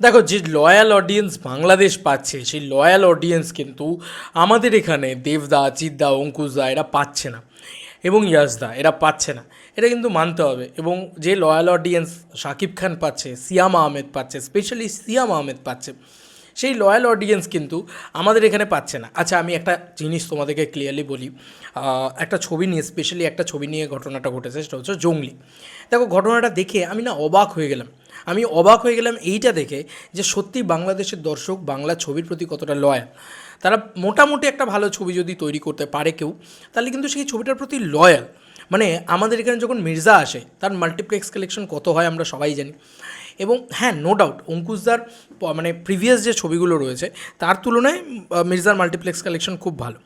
দেখো, যে loyal audience Bangladesh পাচ্ছে, সেই লয়াল অডিয়েন্স কিন্তু আমাদের এখানে দেবদা জিদ্দা অঙ্কুশদা এরা পাচ্ছে না এবং ইয়াসদা এরা পাচ্ছে না। এটা কিন্তু মানতে হবে এবং যে লয়াল অডিয়েন্স শাকিব খান পাচ্ছে, সিয়াম আহমেদ পাচ্ছে স্পেশালি সিয়াম আহমেদ পাচ্ছে, সেই লয়াল অডিয়েন্স কিন্তু আমাদের এখানে পাচ্ছে না। আচ্ছা আমি একটা জিনিস তোমাদেরকে ক্লিয়ারলি বলি একটা ছবি নিয়ে স্পেশালি একটা ছবি নিয়ে ঘটনাটা ঘটেছে, সেটা হচ্ছে জঙ্গলি। দেখো, ঘটনাটা দেখে আমি না অবাক হয়ে গেলাম। আমি অবাক হয়ে গেলাম এইটা দেখে যে সত্যি বাংলাদেশের দর্শক বাংলা ছবির প্রতি কতটা লয়াল তারা মোটামুটি একটা ভালো ছবি যদি তৈরি করতে পারে কেউ, তাহলে কিন্তু সেই ছবিটার প্রতি লয়াল মানে আমাদের এখানে যখন মির্জা আসে, তার মাল্টিপ্লেক্স কালেকশন কত হয় আমরা সবাই জানি। এবং হ্যাঁ নো ডাউট অঙ্কুশদার মানে প্রিভিয়াস যে ছবিগুলো রয়েছে, তার তুলনায় মির্জার মাল্টিপ্লেক্স কালেকশন খুব ভালো।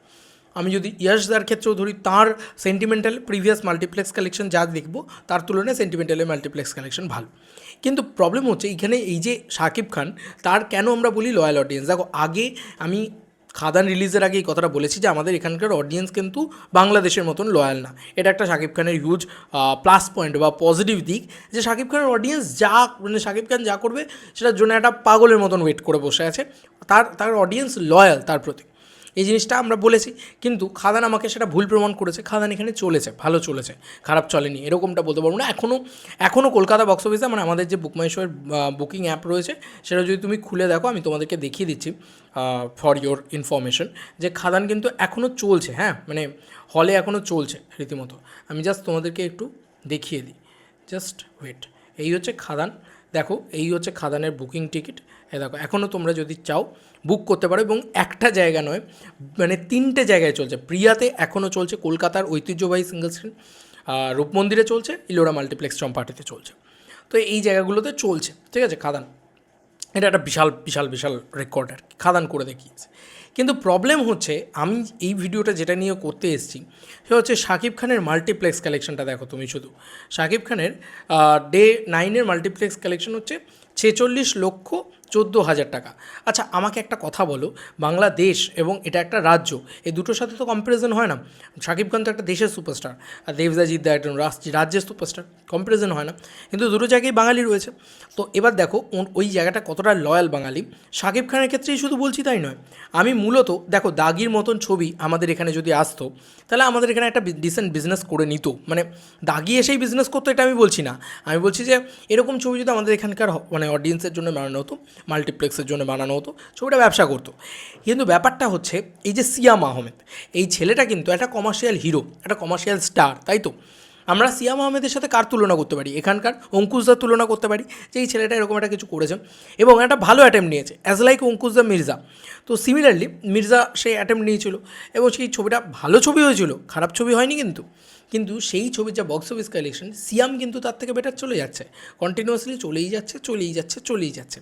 আমি যদি ইয়াশদার ক্ষেত্রেও ধরি, তার সেন্টিমেন্টাল প্রিভিয়াস মাল্টিপ্লেক্স কালেকশন যা দেখব, তার তুলনায় সেন্টিমেন্টালের মাল্টিপ্লেক্স কালেকশন ভালো। কিন্তু প্রবলেম হচ্ছে এইখানে এই যে শাকিব খান, তার কেন আমরা বলি লয়াল অডিয়েন্স দেখো, আগে আমি খাদান রিলিজের আগে এই কথাটা বলেছি যে আমাদের এখানকার অডিয়েন্স কিন্তু বাংলাদেশের মতন লয়াল না। এটা একটা শাকিব খানের হিউজ প্লাস পয়েন্ট বা পজিটিভ দিক যে শাকিব খানের অডিয়েন্স যা মানে শাকিব খান যা করবে, সেটার জন্য একটা পাগলের মতন ওয়েট করে বসে আছে। তার তার অডিয়েন্স লয়াল তার প্রতি। এই জিনিসটা আমরা বলেছি, কিন্তু খাদান আমাকে সেটা ভুল প্রমাণ করেছে। খাদান এখানে চলেছে, ভালো চলেছে, খারাপ চলেনি, এরকমটা বলতে পারব না। এখনও এখনও কলকাতা বক্স অফিসে মানে আমাদের যে বুকমাইশোর বুকিং অ্যাপ রয়েছে, সেটা যদি তুমি খুলে দেখো, আমি তোমাদেরকে দেখিয়ে দিচ্ছি ফর ইয়োর ইনফরমেশন যে খাদান কিন্তু এখনও চলছে হ্যাঁ? মানে হলে এখনও চলছে, রীতিমতো। আমি জাস্ট তোমাদেরকে একটু দেখিয়ে দিই। জাস্ট ওয়েট এই হচ্ছে খাদান। দেখো, এই হচ্ছে খাদানের বুকিং টিকিট এ দেখো এখনও তোমরা যদি চাও বুক করতে পারো এবং একটা জায়গা নয় মানে তিনটে জায়গায় চলছে। প্রিয়াতে এখনও চলছে, কলকাতার ঐতিহ্যবাহী সিঙ্গল স্ক্রিন রূপমন্দিরে চলছে ইলোরা মাল্টিপ্লেক্স চম্পাটিতে চলছে। তো এই জায়গাগুলোতে চলছে, ঠিক আছে, খাদান। এটা একটা বিশাল বিশাল বিশাল রেকর্ড আর কি, খাদান করে দেখিয়েছে। কিন্তু প্রবলেম হচ্ছে, আমি এই ভিডিওটা যেটা নিয়ে করতে এসেছি, সে হচ্ছে শাকিব খানের মাল্টিপ্লেক্স কালেকশনটা দেখো তুমি শুধু। শাকিব খানের ডে নাইনের মাল্টিপ্লেক্স কালেকশন হচ্ছে ছেচল্লিশ লক্ষ চোদ্দ হাজার টাকা। আচ্ছা আমাকে একটা কথা বলো। বাংলাদেশ এবং এটা একটা রাজ্য, এই দুটোর সাথে তো কম্পারিজন হয় না। শাকিব খান তো একটা দেশের সুপারস্টার আর দেবদাজিৎ দা একজন রাজ- রাজ্যের সুপারস্টার কম্পারিজন হয় না। কিন্তু দুটো জায়গায় বাঙালি রয়েছে। তো এবার দেখো ওই জায়গাটা কতটা লয়াল বাঙালি। শাকিব খানের ক্ষেত্রেই শুধু বলছি তাই নয়, আমি মূলত, দেখো, দাগির মতন ছবি আমাদের এখানে যদি আসতো, তাহলে আমাদের এখানে একটা ডিসেন্ট বিজনেস করে নিত। মানে দাগি এসেই বিজনেস করতো, এটা আমি বলছি না। আমি বলছি যে, এরকম ছবি যদি আমাদের এখানকার হ- মানে অডিয়েন্সের জন্য বানানো হতো মাল্টিপ্লেক্সের জন্য বানানো হতো, ছবিটা ব্যবসা করতো। কিন্তু ব্যাপারটা হচ্ছে, এই যে সিয়াম আহমেদ এই ছেলেটা কিন্তু একটা কমার্শিয়াল হিরো একটা কমার্শিয়াল স্টার তাই তো? আমরা সিয়াম আহমেদের সাথে কার তুলনা করতে পারি? এখানকার অঙ্কুশদার তুলনা করতে পারি, যে এই ছেলেটা এরকম একটা কিছু করেছে। এবং একটা ভালো অ্যাটেম্প নিয়েছে অ্যাজ লাইক অঙ্কুশদা মির্জা। তো সিমিলারলি মির্জা সেই অ্যাটেম্প নিয়েছিল, এবং সেই ছবিটা ভালো ছবি হয়েছিল, খারাপ ছবি হয়নি কিন্তু। কিন্তু সেই ছবির যা বক্স অফিস কালেকশন সিয়াম কিন্তু তার থেকে বেটার চলে যাচ্ছে। কন্টিনিউয়াসলি চলেই যাচ্ছে চলেই যাচ্ছে চলেই যাচ্ছে।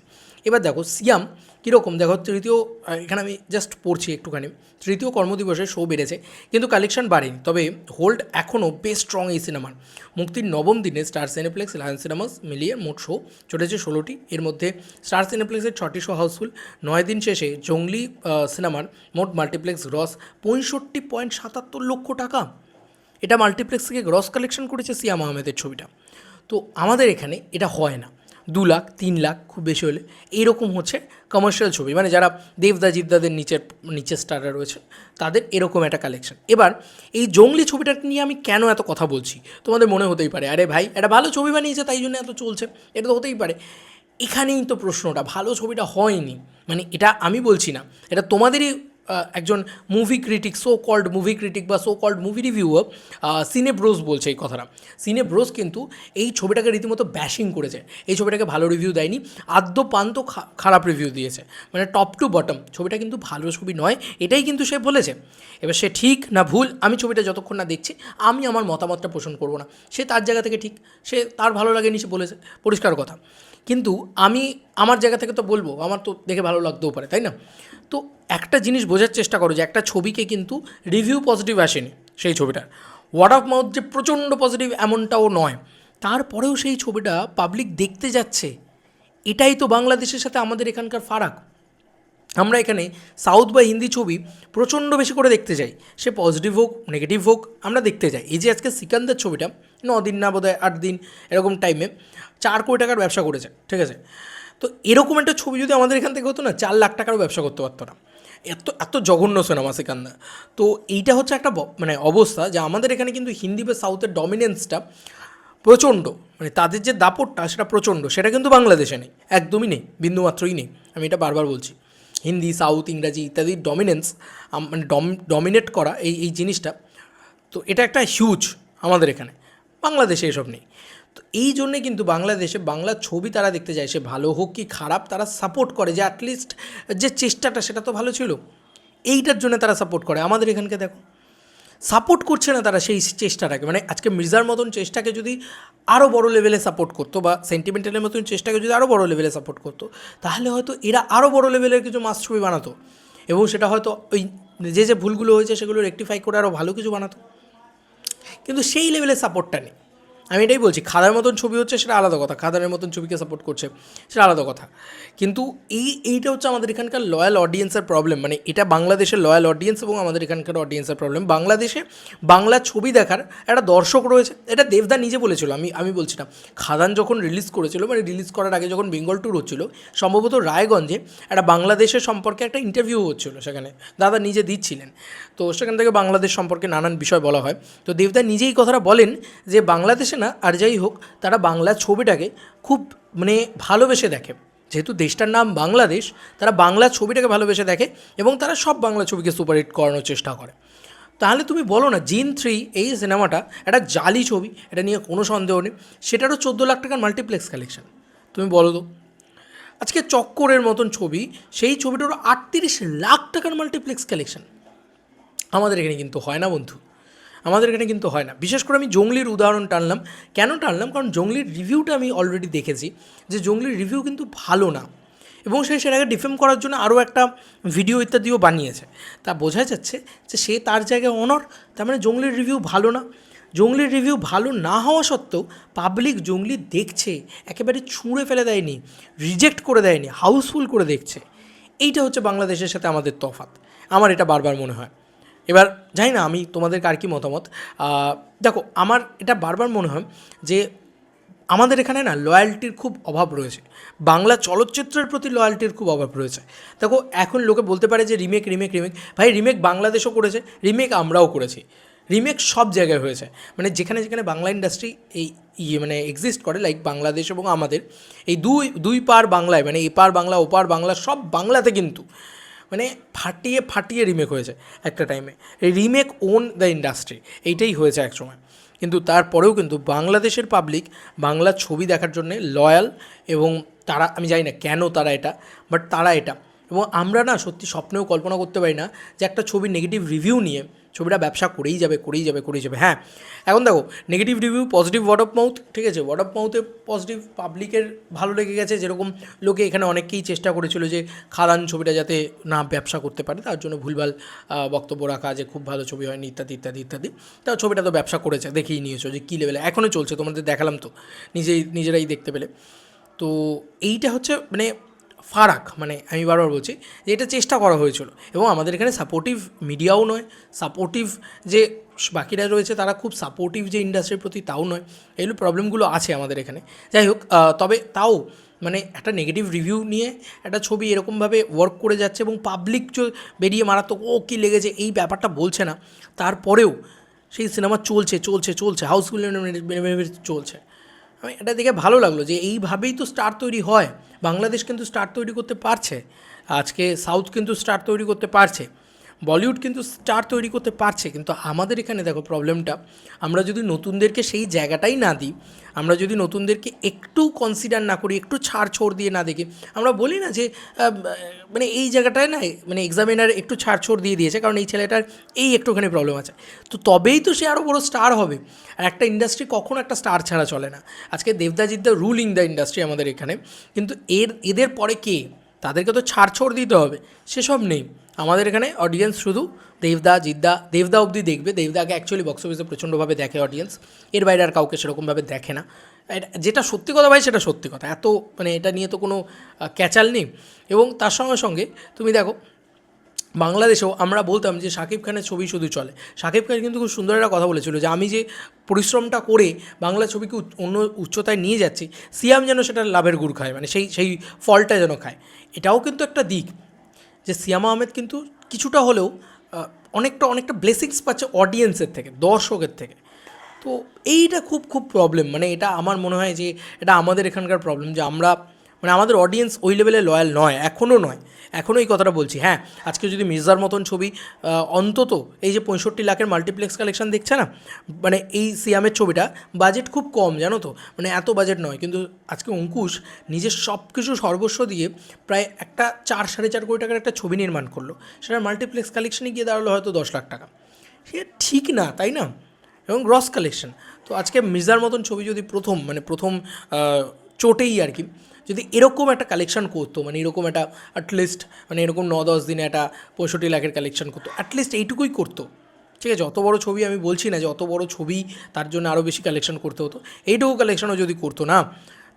এবার দেখো সিয়াম কীরকম? দেখো, তৃতীয় এখানে আমি জাস্ট পড়ছি একটুখানি। তৃতীয় কর্মদিবসে শো বেড়েছে, কিন্তু কালেকশন বাড়েনি। তবে হোল্ড এখনও বেশ স্ট্রং এই সিনেমার মুক্তির নবম দিনে স্টার সিনেপ্লেক্স লায়ন সিনেমাস মিলিয়ে মোট শো চলেছে ষোলোটি। এর মধ্যে স্টার সিনেপ্লেক্সের ছটি শো হাউসফুল নয় দিন শেষে জঙ্গলি সিনেমার মোট মাল্টিপ্লেক্স গ্রস পঁয়ষট্টি পয়েন্ট সাতাত্তর লক্ষ টাকা। এটা মাল্টিপ্লেক্স থেকে গ্রস কালেকশন করেছে সিয়াম আহমেদের ছবিটা। তো আমাদের এখানে এটা হয় না। দু লাখ, তিন লাখ, খুব বেশি হলে এইরকম হচ্ছে কমার্শিয়াল ছবি। মানে যারা দেবদা, জিদ্দাদের নিচের নিচের স্টাররা রয়েছে, তাদের এরকম একটা কালেকশন এবার এই জঙ্গলি ছবিটা নিয়ে আমি কেন এত কথা বলছি? তোমাদের মনে হতেই পারে, আরে ভাই, এটা ভালো ছবি বানিয়েছে, তাই জন্য এত চলছে। এটা তো হতেই পারে। এখানেই তো প্রশ্নটা, ভালো ছবিটা হয়নি। মানে এটা আমি বলছি না, এটা তোমাদেরই একজন movie critic so called movie critic বা so called movie reviewer cine bros বলছে এই কথাটা। সিনে ব্রোস কিন্তু এই ছবিটাকে রীতিমতো ব্যাশিং করেছে। এই ছবিটাকে ভালো রিভিউ দেয়নি আদ্য পান্ত খা- খারাপ রিভিউ দিয়েছে। মানে টপ টু বটম ছবিটা কিন্তু ভালো ছবি নয়, এটাই কিন্তু সে বলেছে। এবার সে ঠিক না ভুল, আমি ছবিটা যতক্ষণ না দেখছি, আমি আমার মতামতটা পোষণ করব না। সে তার জায়গা থেকে ঠিক, সে তার ভালো লাগেনি, সে বলেছে, পরিষ্কার কথা। কিন্তু আমি আমার জায়গা থেকে তো বলব, আমার তো দেখে ভালো লাগতেও পারে, তাই না? তো একটা জিনিস বোঝার চেষ্টা করো যে একটা ছবিকে কিন্তু রিভিউ পজিটিভ আসেনি সেই ছবিটার। ওয়ার্ড অফ মাউথ যে প্রচণ্ড পজিটিভ এমনটাও নয়। তারপরেও সেই ছবিটা পাবলিক দেখতে যাচ্ছে। এটাই তো বাংলাদেশের সাথে আমাদের এখানকার ফারাক। আমরা এখানে সাউথ বা হিন্দি ছবি প্রচণ্ড বেশি করে দেখতে যাই সে পজিটিভ হোক নেগেটিভ হোক, আমরা দেখতে যাই এই যে আজকে সিকান্দার ছবিটা ন দিন না বোধহয় আট দিন এরকম টাইমে চার কোটি টাকার ব্যবসা করেছে, ঠিক আছে? তো এরকম একটা ছবি যদি আমাদের এখান থেকে হতো না, চার লাখ টাকারও ব্যবসা করতে পারতো না। এত এত জঘন্য সিনেমা সেখানটা তো এইটা হচ্ছে একটা মানে অবস্থা যে আমাদের এখানে কিন্তু হিন্দি বা সাউথের ডমিনেন্সটা প্রচণ্ড। মানে তাদের যে দাপটটা, সেটা প্রচণ্ড। সেটা কিন্তু বাংলাদেশে নেই। একদমই নেই। বিন্দুমাত্রই নেই। আমি এটা বারবার বলছি। হিন্দি, সাউথ, ইংরাজি ইত্যাদি ডমিনেন্স মানে ডম ডমিনেট করা এই এই জিনিসটা। তো এটা একটা হিউজ আমাদের এখানে। বাংলাদেশে এসব নেই। তো এই জন্যে কিন্তু বাংলাদেশে বাংলা ছবি তারা দেখতে যায় সে ভালো হোক কি খারাপ, তারা সাপোর্ট করে যে অ্যাটলিস্ট যে চেষ্টাটা সেটা তো ভালো ছিল। এইটার জন্য তারা সাপোর্ট করে। আমাদের এখানকে দেখো। সাপোর্ট করছে না তারা সেই চেষ্টাটাকে। মানে আজকে মির্জার মতন চেষ্টাকে যদি আরও বড় লেভেলে সাপোর্ট করতো বা সেন্টিমেন্টালের মতন চেষ্টাকে যদি আরও বড় লেভেলে সাপোর্ট করতো, তাহলে হয়তো এরা আরও বড় লেভেলের কিছু মাস ছবি বানাতো। এবং সেটা হয়তো ওই যে যে ভুলগুলো হয়েছে সেগুলো রেকটিফাই করে আরও ভালো কিছু বানাতো। কিন্তু সেই লেভেলের সাপোর্টটা নেই। আমি এটাই বলছি, খাদার মতন ছবি হচ্ছে সেটা আলাদা কথা, খাদারের মতন ছবিকে সাপোর্ট করছে সেটা আলাদা কথা। কিন্তু এই, এইটা হচ্ছে আমাদের এখানকার লয়াল অডিয়েন্সের প্রবলেম মানে এটা বাংলাদেশের লয়াল অডিয়েন্স এবং আমাদের এখানকার অডিয়েন্সের প্রবলেম বাংলাদেশে বাংলা ছবি দেখার একটা দর্শক রয়েছে, এটা দেবদা নিজে বলেছিল, আমি আমি বলছি না। খাদান যখন রিলিজ করেছিল মানে রিলিজ করার আগে যখন বেঙ্গল ট্যুর হচ্ছিল, সম্ভবত রায়গঞ্জে একটা বাংলাদেশের সম্পর্কে একটা ইন্টারভিউ হচ্ছিল সেখানে, দাদা নিজে দিচ্ছিলেন। তো সেখান থেকে বাংলাদেশ সম্পর্কে নানান বিষয় বলা হয়। তো দেবদা নিজেই কথাটা বলেন যে, বাংলাদেশে না, আর যাই হোক, তারা বাংলা ছবিটাকে খুব মানে ভালোবেসে দেখে। যেহেতু দেশটার নাম বাংলাদেশ, তারা বাংলা ছবিটাকে ভালোবেসে দেখে এবং তারা সব বাংলা ছবিকে সুপারহিট করানোর চেষ্টা করে। তাহলে তুমি বলো না, জিন থ্রি এই সিনেমাটা একটা জালি ছবি, এটা নিয়ে কোনো সন্দেহ নেই। সেটারও চোদ্দ লাখ টাকার মাল্টিপ্লেক্স কালেকশন, তুমি বলো তো। আজকে চক্করের মতন ছবি, সেই ছবিটারও আটত্রিশ লাখ টাকার মাল্টিপ্লেক্স কালেকশন। আমাদের এখানে কিন্তু হয় না, বন্ধু। আমাদের এখানে কিন্তু হয় না। বিশেষ করে আমি জঙ্গলির উদাহরণ টানলাম। কেন টানলাম? কারণ জঙ্গলির রিভিউটা আমি অলরেডি দেখেছি যে জঙ্গলির রিভিউ কিন্তু ভালো না। এবং সে সেটাকে ডিফেম করার জন্য আরও একটা ভিডিও ইত্যাদিও বানিয়েছে। তা বোঝা যাচ্ছে যে সে তার জায়গায় অনর তার মানে জঙ্গলির রিভিউ ভালো না। জঙ্গলির রিভিউ ভালো না হওয়া সত্ত্বেও পাবলিক জঙ্গলি দেখছে, একেবারে ছুঁড়ে ফেলে দেয়নি রিজেক্ট করে দেয়নি হাউসফুল করে দেখছে। এইটা হচ্ছে বাংলাদেশের সাথে আমাদের তফাৎ। আমার এটা বারবার মনে হয়। এবার জানি না আমি তোমাদের কার কি মতামত। দেখো, আমার এটা বারবার মনে হয় যে আমাদের এখানে না লয়্যালটির খুব অভাব রয়েছে। বাংলা চলচ্চিত্রের প্রতি লয়্যালটির খুব অভাব রয়েছে। দেখো, এখন লোকে বলতে পারে যে রিমেক রিমেক রিমেক ভাই রিমেক বাংলাদেশও করেছে রিমেক আমরাও করেছি। রিমেক সব জায়গায় হয়েছে। মানে যেখানে যেখানে বাংলা ইন্ডাস্ট্রি এই ইয়ে মানে এক্সিস্ট করে লাইক বাংলাদেশ এবং আমাদের, এই দুই দুই পার বাংলায় মানে এপার বাংলা ওপার বাংলা, সব বাংলাতে কিন্তু মানে ফাটিয়ে ফাটিয়ে রিমেক হয়েছে একটা টাইমে রিমেক ওন দ্য ইন্ডাস্ট্রি এইটাই হয়েছে এক সময়। কিন্তু তারপরেও কিন্তু বাংলাদেশের পাবলিক বাংলা ছবি দেখার জন্যে লয়াল এবং তারা, আমি জানি না কেন তারা এটা বাট তারা এটা। এবং আমরা না সত্যি স্বপ্নেও কল্পনা করতে পারি না যে একটা ছবির নেগেটিভ রিভিউ নিয়ে ছবিটা ব্যবসা করেই যাবে করেই যাবে করেই যাবে। হ্যাঁ এখন দেখো negative review positive word of mouth ঠিক আছে? ওয়ার্ড অফ মাউথে পজিটিভ পাবলিকের ভালো লেগে গেছে। যেরকম লোকে এখানে অনেকেই চেষ্টা করেছিল যে খাদান ছবিটা যাতে না ব্যবসা করতে পারে, তার জন্য ভুলভাল বক্তব্য রাখা যে খুব ভালো ছবি হয়নি, ইত্যাদি ইত্যাদি ইত্যাদি। তা ছবিটা তো ব্যবসা করেছে, দেখেই নিয়েছো যে কী লেভেলে এখনও চলছে, তোমাদের দেখালাম তো, নিজেই, নিজেরাই দেখতে পেলে। তো এইটা হচ্ছে মানে ফারাক মানে আমি বারবার বলছি যে এটা চেষ্টা করা হয়েছিল। এবং আমাদের এখানে সাপোর্টিভ মিডিয়াও নয় সাপোর্টিভ যে বাকিরা রয়েছে তারা খুব সাপোর্টিভ যে ইন্ডাস্ট্রির প্রতি তাও নয়, এগুলো প্রবলেমগুলো আছে আমাদের এখানে। যাই হোক তবে তাও মানে একটা নেগেটিভ রিভিউ নিয়ে একটা ছবি এরকমভাবে ওয়ার্ক করে যাচ্ছে এবং পাবলিক বেরিয়ে মারাত্মক, ও, কী লেগেছে? এই ব্যাপারটা বলছে না। তারপরেও সেই সিনেমা চলছে চলছে চলছে হাউসফুল চলছে। এটা দেখে ভালো লাগল যে এইভাবেই তো স্টার তৈরি হয়। বাংলাদেশ কিন্তু স্টার তৈরি করতে পারছে। আজকে সাউথ কিন্তু স্টার তৈরি করতে পারছে। বলিউড কিন্তু স্টার তৈরি করতে পারছে, কিন্তু আমাদের এখানে দেখো প্রবলেমটা, আমরা যদি নতুনদেরকে সেই জায়গাটাই না দিই, আমরা যদি নতুনদেরকে একটু কনসিডার না করি, একটু ছাড় ছোড় দিয়ে না দেখি, আমরা বলি না যে মানে এই জায়গাটায় না মানে এক্সামিনার একটু ছাড় ছোড় দিয়ে দিয়েছে, কারণ এই ছেলেটার এই একটুখানি প্রবলেম আছে। তো তবেই তো সে আরও বড় স্টার হবে। আর একটা ইন্ডাস্ট্রি কখনো একটা স্টার ছাড়া চলে না। আজকে দেবদাজিৎ দ্য রুলিং দ্য ইন্ডাস্ট্রি আমাদের এখানে। কিন্তু এর, এদের পরে কে? তাদেরকে তো ছাড় ছোড় দিতে হবে। সেসব নেই। আমাদের এখানে অডিয়েন্স শুধু দেবদা, জিদ্দা, দেবদা অবধি দেখবে। দেবদাকে অ্যাকচুয়ালি বক্স অফিসে প্রচণ্ডভাবে দেখে অডিয়েন্স এর বাইরে আর কাউকে সেরকমভাবে দেখে না। যেটা সত্যি কথা ভাই, সেটা সত্যি কথা। এত মানে এটা নিয়ে তো কোনো ক্যাচাল নেই। এবং তার সঙ্গে সঙ্গে তুমি দেখো, বাংলাদেশেও আমরা বলতাম যে শাকিব খানের ছবি শুধু চলে। শাকিব খান কিন্তু খুব সুন্দর একটা কথা বলেছিল যে, আমি যে পরিশ্রমটা করে বাংলা ছবিকে অন্য উচ্চতায় নিয়ে যাচ্ছি, সিয়াম যেন সেটা লাভের গুড় খায়। মানে সেই সেই ফলটা যেন খায়। এটাও কিন্তু একটা দিক যে সিয়াম আহমেদ কিন্তু কিছুটা হলেও অনেকটা অনেকটা ব্লেসিংস পাচ্ছে অডিয়েন্সের থেকে, দর্শকের থেকে। তো এইটা খুব খুব প্রবলেম মানে এটা আমার মনে হয় যে এটা আমাদের এখানকার প্রবলেম যে আমরা মানে আমাদের অডিয়েন্স ওই লেভেলে লয়াল নয় এখনও নয়। এখনও এই কথাটা বলছি হ্যাঁ আজকে যদি মির্জার মতন ছবি অন্তত এই যে পঁয়ষট্টি লাখের মাল্টিপ্লেক্স কালেকশন দেখছে না মানে এই সিয়ামের ছবিটা বাজেট খুব কম, জানো তো? মানে এত বাজেট নয়, কিন্তু আজকে অঙ্কুশ নিজের সব কিছু সর্বস্ব দিয়ে প্রায় একটা চার, সাড়ে চার কোটি টাকার একটা ছবি নির্মাণ করল। সেটা মাল্টিপ্লেক্স কালেকশনে গিয়ে দাঁড়াল হয়তো দশ লাখ টাকা। সে ঠিক না, তাই না? এবং গ্রস কালেকশন তো আজকে মির্জার মতন ছবি যদি প্রথম মানে প্রথম চোটেই আর কি যদি এরকম একটা কালেকশন করতো মানে এরকম একটা অ্যাটলিস্ট মানে এরকম ন দশ দিনে একটা পঁয়ষট্টি লাখের কালেকশন করতো অ্যাটলিস্ট এইটুকুই করতো। ঠিক আছে অত বড় ছবি আমি বলছি না যে অত বড় ছবি তার জন্য আরও বেশি কালেকশন করতে হতো, এইটুকু কালেকশনও যদি করতো না,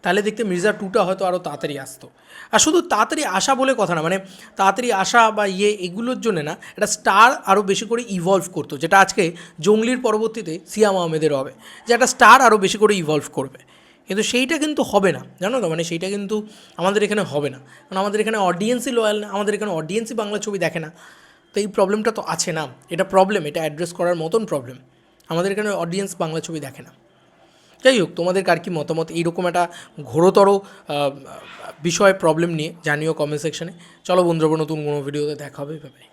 তাহলে দেখতে মির্জা টুটা হয়তো আরও তাড়াতাড়ি আসতো। আর শুধু তাড়াতাড়ি আসা বলে কথা না মানে তাড়াতাড়ি আসা বা ইয়ে এগুলোর জন্য না, একটা স্টার আরও বেশি করে ইভলভ করতো, যেটা আজকে জঙ্গলির পরবর্তীতে সিয়াম আহমেদের হবে, যে একটা স্টার আরও বেশি করে ইভলভ করবে। কিন্তু সেইটা কিন্তু হবে না। জানো তো? মানে সেইটা কিন্তু আমাদের এখানে হবে না। কারণ আমাদের এখানে অডিয়েন্সই লয়াল না, আমাদের এখানে অডিয়েন্সই বাংলা ছবি দেখে না। তো এই প্রবলেমটা তো আছে না। এটা প্রবলেম এটা অ্যাড্রেস করার মতন প্রবলেম আমাদের এখানে অডিয়েন্স বাংলা ছবি দেখে না। যাই হোক, তোমাদের কার কি মতামত? এইরকম একটা ঘোরতর বিষয় প্রবলেম নিয়ে জানিও কমেন্ট সেকশনে চলো বন্ধুরা, নতুন কোনো ভিডিওতে দেখা হবে ভাবে